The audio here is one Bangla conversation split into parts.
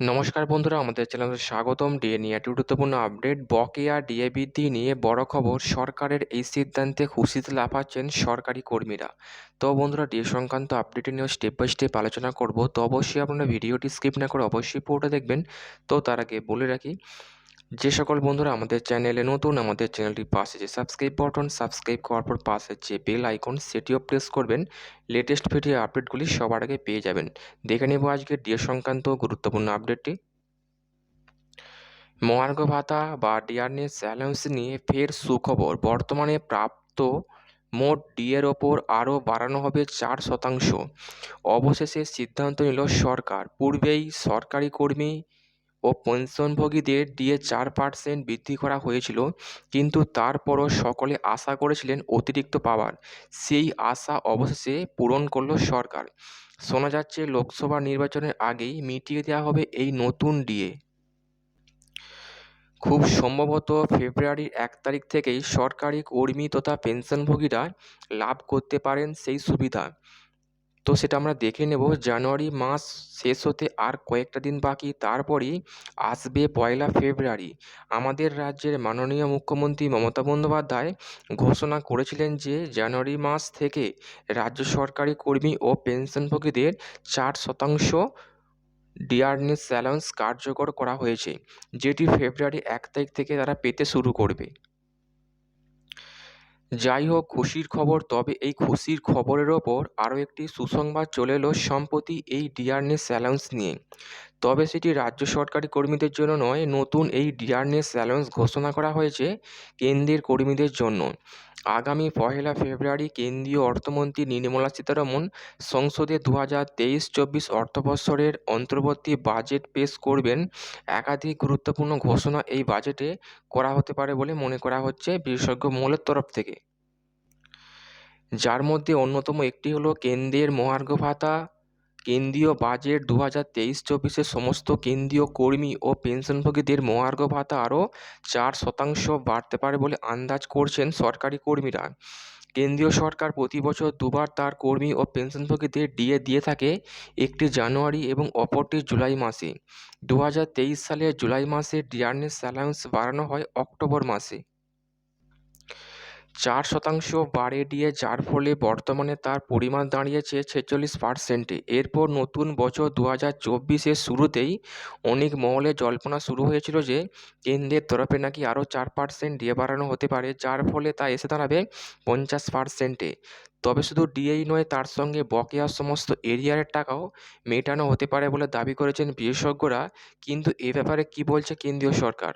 নমস্কার বন্ধুরা, আমাদের চ্যানেলে স্বাগতম। ডিএ নিয়ে একটি গুরুত্বপূর্ণ আপডেট বকেয়া ডিএ বৃদ্ধি নিয়ে বড় খবর, সরকারের এই সিদ্ধান্তে খুশিতে লাফাচ্ছেন সরকারি কর্মীরা। তো বন্ধুরা, ডিএ সংক্রান্ত আপডেট নিয়ে স্টেপ বাই স্টেপ আলোচনা করব। তো অবশ্যই আপনারা ভিডিওটি স্কিপ না করে অবশ্যই পুরোটা দেখবেন। তো তার আগে বলে রাখি যে সকল বন্ধুরা আমাদের চ্যানেলে নতুন, আমাদের চ্যানেলটি পাশে যে সাবস্ক্রাইব বাটন সাবস্ক্রাইব করার পর পাশে যে বেল আইকন সেটিও প্রেস করবেন। লেটেস্ট ভিডিও আপডেটগুলি সবার আগে পেয়ে যাবেন। দেখে নেব আজকে ডিএ সংক্রান্ত গুরুত্বপূর্ণ আপডেটটি মহার্ঘ ভাতা বা ডিয়ারনেস অ্যালাউন্স নিয়ে ফের সুখবর। বর্তমানে প্রাপ্ত মোট ডিএর ওপর আরও বাড়ানো হবে চার শতাংশ। অবশেষে সিদ্ধান্ত নিল সরকার। পূর্বেই সরকারি কর্মী ও পেনশনভোগীদের দিয়ে চার পার্সেন্ট বৃদ্ধি করা হয়েছিল, কিন্তু তারপরও সকলে আশা করেছিলেন অতিরিক্ত পাওয়ার। সেই আশা অবশেষে পূরণ করল সরকার। শোনা যাচ্ছে, লোকসভা নির্বাচনের আগেই মিটিয়ে দেওয়া হবে এই নতুন ডিএ। খুব সম্ভবত ফেব্রুয়ারির এক তারিখ থেকেই সরকারি কর্মী তথা পেনশনভোগীরা লাভ করতে পারেন সেই সুবিধা। তো সেটা আমরা দেখে নেব জানুয়ারি মাস শেষ হতে আর কয়েকটা দিন বাকি। তারপরই আসবে পয়লা ফেব্রুয়ারি। আমাদের রাজ্যের মাননীয় মুখ্যমন্ত্রী মমতা বন্দ্যোপাধ্যায় ঘোষণা করেছিলেন যে জানুয়ারি মাস থেকে রাজ্য সরকারি কর্মী ও পেনশনভোগীদের চার শতাংশ ডিয়ারনেস অ্যালাউন্স কার্যকর করা হয়েছে, যেটি ফেব্রুয়ারি এক তারিখ থেকে তারা পেতে শুরু করবে। যাই হোক খুশির খবর, তবে এই খুশির খবরের ওপর আরও একটি সুসংবাদ চলে এলো সম্প্রতি এই ডিআরনেস অ্যালাউন্স নিয়ে। তবে সেটি রাজ্য সরকারি কর্মীদের জন্য নয়, নতুন এই ডিআরনেস অ্যালাউন্স ঘোষণা করা হয়েছে কেন্দ্রের কর্মীদের জন্য। আগামী পহেলা ফেব্রুয়ারি কেন্দ্রীয় অর্থমন্ত্রী নির্মলা সীতারমন সংসদে দু হাজার তেইশ চব্বিশ অর্থবৎসরের অন্তর্বর্তী বাজেট পেশ করবেন। একাধিক গুরুত্বপূর্ণ ঘোষণা এই বাজেটে করা হতে পারে বলে মনে করা হচ্ছে বিশেষজ্ঞ মহলের তরফ থেকে। যার মধ্যে অন্যতম একটি হলো কেন্দ্রের মহার্ঘ ভাতা কেন্দ্রীয় বাজেট দু হাজার তেইশ চব্বিশে সমস্ত কেন্দ্রীয় কর্মী ও পেনশনভোগীদের মহার্ঘ ভাতা আরও চার শতাংশ বাড়তে পারে বলে আন্দাজ করছেন সরকারি কর্মীরা। কেন্দ্রীয় সরকার প্রতি বছর দুবার তার কর্মী ও পেনশনভোগীদের ডিএ দিয়ে থাকে, একটি জানুয়ারি এবং অপরটি জুলাই মাসে। দু হাজার তেইশ সালের জুলাই মাসে ডিয়ারনেস অ্যালাউন্স বাড়ানো হয় অক্টোবর মাসে। চার শতাংশ বাড়ে দিয়ে যার ফলে বর্তমানে তার পরিমাণ দাঁড়িয়েছে ছেচল্লিশ পার্সেন্টে। এরপর নতুন বছর দু হাজার চব্বিশের শুরুতেই অনেক মহলে জল্পনা শুরু হয়েছিল যে, কেন্দ্রের তরফে নাকি আরও চার পার্সেন্ট ডিএ বাড়ানো হতে পারে, যার ফলে তা এসে দাঁড়াবে পঞ্চাশ পার্সেন্টে। তবে শুধু ডিএই নয়, তার সঙ্গে বকেয়া সমস্ত এরিয়ারের টাকাও মেটানো হতে পারে বলে দাবি করেছেন বিশেষজ্ঞরা। কিন্তু এ ব্যাপারে কী বলছে কেন্দ্রীয় সরকার?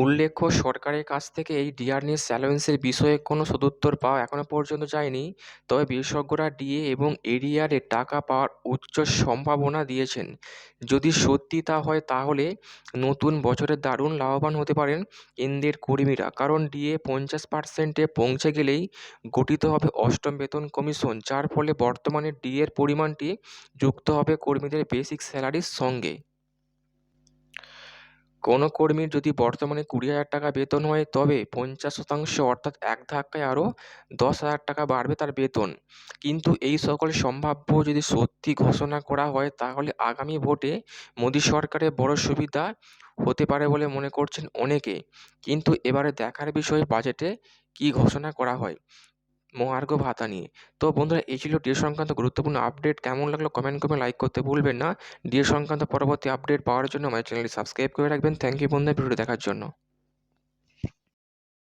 উল্লেখ্য, সরকারের কাছ থেকে এই ডিয়ারনেস অ্যালাউন্সের বিষয়ে কোনো সদুত্তর পাওয়া এখনও পর্যন্ত যায়নি। তবে বিশেষজ্ঞরা ডিএ এবং এরিয়ারে টাকা পাওয়ার উচ্চ সম্ভাবনা দিয়েছেন। যদি সত্যি তা হয়, তাহলে নতুন বছরে দারুণ লাভবান হতে পারেন কেন্দ্রের কর্মীরা। কারণ ডিএ পঞ্চাশ পার্সেন্টে পৌঁছে গেলেই গঠিত হবে অষ্টম বেতন কমিশন, যার ফলে বর্তমানে ডিএর পরিমাণটি যুক্ত হবে কর্মীদের বেসিক স্যালারির সঙ্গে। কোনো কর্মীর যদি বর্তমানে কুড়ি হাজার টাকা বেতন হয়, তবে পঞ্চাশ শতাংশ অর্থাৎ এক ধাক্কায় আরও দশ হাজার টাকা বাড়বে তার বেতন। কিন্তু এই সকল সম্ভাব্য যদি সত্যি ঘোষণা করা হয়, তাহলে আগামী ভোটে মোদী সরকারের বড় সুবিধা হতে পারে বলে মনে করছেন অনেকে। কিন্তু এবারে দেখার বিষয় বাজেটে কী ঘোষণা করা হয়? মহার্ঘ ভাতা নিয়ে। তো বন্ধুরা, এই ছিল ডিএ সংক্রান্ত গুরুত্বপূর্ণ আপডেট কেমন লাগল কমেন্ট করে লাইক করতে ভুলবেন না। ডিএ সংক্রান্ত পরবর্তী আপডেট পাওয়ার জন্য আমার চ্যানেলটি সাবস্ক্রাইব করে রাখবেন। থ্যাংক ইউ বন্ধুরা ভিডিও দেখার জন্য।